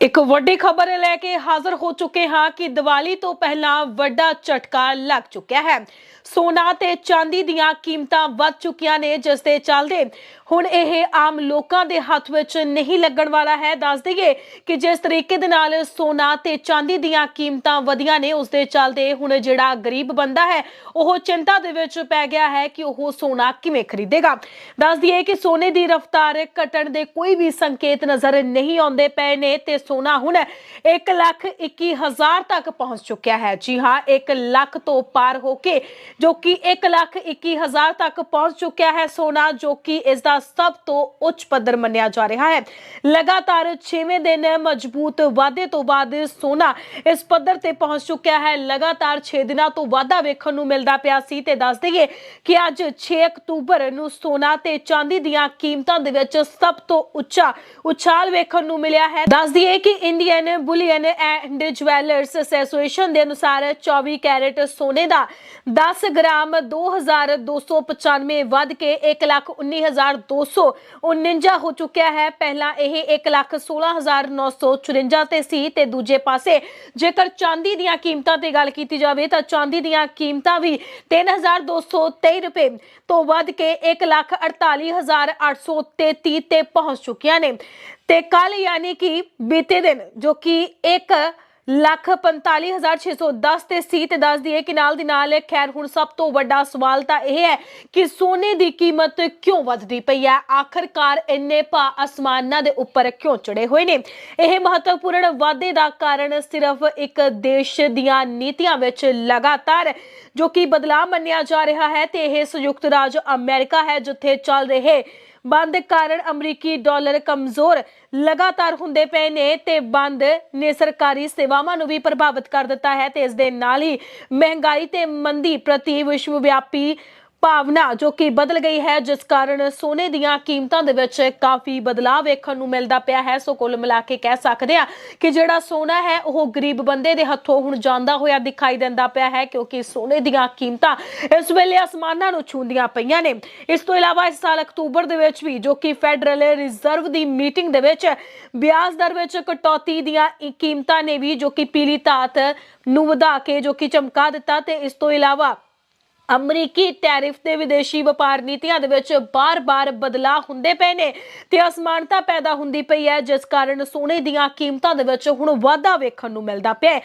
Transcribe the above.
ਇੱਕ ਵੱਡੀ ਖਬਰ ਲੈ ਕੇ ਹਾਜ਼ਰ ਹੋ ਚੁੱਕੇ ਹਾਂ ਕਿ ਦੀਵਾਲੀ ਤੋਂ ਪਹਿਲਾਂ ਵੱਡਾ ਝਟਕਾ ਲੱਗ ਚੁੱਕਿਆ ਹੈ। ਸੋਨਾ ਤੇ ਚਾਂਦੀ ਦੀਆਂ ਕੀਮਤਾਂ ਵੱਧ ਚੁੱਕੀਆਂ ਨੇ, ਜਿਸ ਦੇ ਚੱਲਦੇ ਹੁਣ ਇਹ ਆਮ ਲੋਕਾਂ ਦੇ ਹੱਥ ਵਿੱਚ ਨਹੀਂ ਲੱਗਣ ਵਾਲਾ ਹੈ। ਦੱਸ ਦਈਏ ਕਿ ਜਿਸ ਤਰੀਕੇ ਦੇ ਨਾਲ ਸੋਨਾ ਤੇ ਚਾਂਦੀ ਦੀਆਂ ਕੀਮਤਾਂ ਵਧੀਆਂ ਨੇ, ਉਸ ਦੇ ਚੱਲਦੇ ਹੁਣ ਜਿਹੜਾ ਗਰੀਬ ਬੰਦਾ ਹੈ, ਉਹ ਚਿੰਤਾ ਦੇ ਵਿੱਚ ਪੈ ਗਿਆ ਹੈ ਕਿ ਉਹ ਸੋਨਾ ਕਿਵੇਂ ਖਰੀਦੇਗਾ। ਦੱਸ ਦਈਏ ਕਿ ਸੋਨੇ ਦੀ ਰਫ਼ਤਾਰ ਘਟਣ ਦੇ ਕੋਈ ਵੀ ਸੰਕੇਤ ਨਜ਼ਰ ਨਹੀਂ ਆਉਂਦੇ ਪਏ ਨੇ, ਤੇ ਸੋਨਾ ਹੁਣ 1 ਲੱਖ 21 ਹਜ਼ਾਰ ਤੱਕ ਪਹੁੰਚ ਚੁੱਕਿਆ ਹੈ। ਜੀ ਹਾਂ 1 ਲੱਖ ਤੋਂ ਪਾਰ ਹੋ ਕੇ ਜੋ ਕਿ 1 ਲੱਖ 21 ਤੱਕ ਪਹੁੰਚ ਚੁੱਕਿਆ ਹੈ ਸੋਨਾ, ਜੋ ਕਿ ਇਸ ਦਾ ਸਭ ਤੋਂ ਉੱਚ ਪੱਧਰ ਮੰਨਿਆ ਜਾ ਰਿਹਾ ਹੈ। ਲਗਾਤਾਰ 6ਵੇਂ ਦਿਨ ਮਜ਼ਬੂਤ ਵਾਧੇ ਤੋਂ ਬਾਅਦ ਸੋਨਾ ਇਸ ਪੱਧਰ ਤੇ ਪਹੁੰਚ ਚੁੱਕਿਆ ਹੈ। ਲਗਾਤਾਰ 6 ਦਿਨਾਂ ਤੋਂ ਵਾਧਾ ਵੇਖਣ ਨੂੰ ਮਿਲਦਾ ਪਿਆ ਸੀ ਤੇ ਦੱਸ ਦਈਏ ਕਿ ਅੱਜ 6 ਅਕਤੂਬਰ ਨੂੰ ਸੋਨਾ ਤੇ ਚਾਂਦੀ ਦੀਆਂ ਕੀਮਤਾਂ ਦੇ ਵਿੱਚ ਸਭ ਤੋਂ ਉੱਚਾ ਉਛਾਲ ਵੇਖਣ ਨੂੰ ਮਿਲਿਆ ਹੈ। ਦੱਸ ਦਈਏ ਕਿ Indian bullion and jewellers association ਦੇ ਅਨੁਸਾਰ 24 ਕੈਰੇਟ ਸੋਨੇ ਦਾ 10 ਗ੍ਰਾਮ 2295 ਵੱਧ ਕੇ 119249 ਹੋ ਚੁੱਕਿਆ ਹੈ। ਪਹਿਲਾਂ ਇਹ 116954 ਤੇ ਸੀ ਤੇ ਦੂਜੇ ਪਾਸੇ ਜੇਕਰ ਚਾਂਦੀ ਦੀਆਂ ਕੀਮਤਾਂ ਤੇ ਗੱਲ ਕੀਤੀ ਜਾਵੇ ਤਾਂ ਚਾਂਦੀ ਦੀਆਂ ਕੀਮਤਾਂ ਵੀ 3223 ਰੁਪਏ ਤੋਂ ਵੱਧ ਕੇ 148833 ਤੇ ਪਹੁੰਚ ਚੁੱਕੀਆਂ ਨੇ। ਤੇ ਕੱਲ ਯਾਨੀ ਕਿ ਬੀਤੇ ਦਿਨ ਜੋ ਕਿ 1 ਲੱਖ 45610 ਤੇ ਸੀ ਤੇ ਦੱਸ ਦਈਏ ਕਿ ਨਾਲ ਦੀ ਨਾਲ ਖੈਰ ਹੁਣ ਸਭ ਤੋਂ ਵੱਡਾ ਸਵਾਲ ਤਾਂ ਇਹ ਹੈ ਕਿ ਸੋਨੇ ਦੀ ਕੀਮਤ ਕਿਉਂ ਵੱਧਦੀ ਪਈ ਹੈ? ਆਖਰਕਾਰ ਇੰਨੇ ਭਾ ਅਸਮਾਨਾਂ ਦੇ ਉੱਪਰ ਕਿਉਂ ਚੜੇ ਹੋਏ ਨੇ? ਇਹ ਮਹੱਤਵਪੂਰਨ ਵਾਧੇ ਦਾ ਕਾਰਨ ਸਿਰਫ ਇੱਕ ਦੇਸ਼ ਦੀਆਂ ਨੀਤੀਆਂ ਵਿੱਚ ਲਗਾਤਾਰ ਜੋ ਕਿ ਬਦਲਾਅ ਮੰਨਿਆ ਜਾ ਰਿਹਾ ਹੈ ਤੇ ਇਹ ਸੰਯੁਕਤ ਰਾਜ ਅਮਰੀਕਾ ਹੈ, ਜਿੱਥੇ ਚੱਲ ਰਹੇ ਬੰਦ ਕਾਰਨ ਅਮਰੀਕੀ ਡਾਲਰ ਕਮਜ਼ੋਰ ਲਗਾਤਾਰ ਹੁੰਦੇ ਪਏ ਨੇ ਤੇ ਬੰਦ ਨੇ ਸਰਕਾਰੀ ਸੇਵਾਵਾਂ ਨੂੰ ਵੀ ਪ੍ਰਭਾਵਿਤ ਕਰ ਦਿੱਤਾ ਹੈ ਤੇ ਇਸ ਦੇ ਨਾਲ ਹੀ ਮਹਿੰਗਾਈ ਤੇ ਮੰਦੀ ਪ੍ਰਤੀ ਵਿਸ਼ਵ ਵਿਆਪੀ ਭਾਵਨਾ ਜੋ ਕਿ ਬਦਲ ਗਈ ਹੈ, ਜਿਸ ਕਾਰਨ ਸੋਨੇ ਦੀਆਂ ਕੀਮਤਾਂ ਦੇ ਵਿੱਚ ਕਾਫੀ ਬਦਲਾਅ ਵੇਖਣ ਨੂੰ ਮਿਲਦਾ ਪਿਆ ਹੈ। ਸੋ ਕੁੱਲ ਮਿਲਾ ਕੇ ਕਹਿ ਸਕਦੇ ਆ ਕਿ ਜਿਹੜਾ ਸੋਨਾ ਹੈ, ਉਹ ਗਰੀਬ ਬੰਦੇ ਦੇ ਹੱਥੋਂ ਹੁਣ ਜਾਂਦਾ ਹੋਇਆ ਦਿਖਾਈ ਦਿੰਦਾ ਪਿਆ ਹੈ, ਕਿਉਂਕਿ ਸੋਨੇ ਦੀਆਂ ਕੀਮਤਾਂ ਇਸ ਵੇਲੇ ਅਸਮਾਨਾਂ ਨੂੰ ਛੂੰਦੀਆਂ ਪਈਆਂ ਨੇ। ਇਸ ਤੋਂ ਇਲਾਵਾ ਇਸ ਸਾਲ ਅਕਤੂਬਰ ਦੇ ਵਿੱਚ ਵੀ ਜੋ ਕਿ ਫੈਡਰਲ ਰਿਜ਼ਰਵ ਦੀ ਮੀਟਿੰਗ ਦੇ ਵਿੱਚ ਵਿਆਜ ਦਰ ਵਿੱਚ ਕਟੌਤੀ ਦੀਆਂ ਕੀਮਤਾਂ ਨੇ ਵੀ ਜੋ ਕਿ ਪੀਲੀ ਧਾਤ ਨੂੰ ਵਧਾ ਕੇ ਜੋ ਕਿ ਚਮਕਾ ਦਿੱਤਾ ਤੇ ਇਸ ਤੋਂ ਇਲਾਵਾ ਅਮਰੀਕੀ ਟੈਰਿਫ ਤੇ ਵਿਦੇਸ਼ੀ ਵਪਾਰ ਨੀਤੀਆਂ ਦੇ ਵਿੱਚ ਬਾਰ-ਬਾਰ ਬਦਲਾਅ ਹੁੰਦੇ ਪਏ ਨੇ ਤੇ ਅਸਮਾਨਤਾ ਪੈਦਾ ਹੁੰਦੀ ਪਈ ਹੈ, ਜਿਸ ਕਾਰਨ ਸੋਨੇ ਦੀਆਂ ਕੀਮਤਾਂ ਦੇ ਵਿੱਚ ਹੁਣ ਵਾਧਾ ਵੇਖਣ ਨੂੰ ਮਿਲਦਾ ਪਿਆ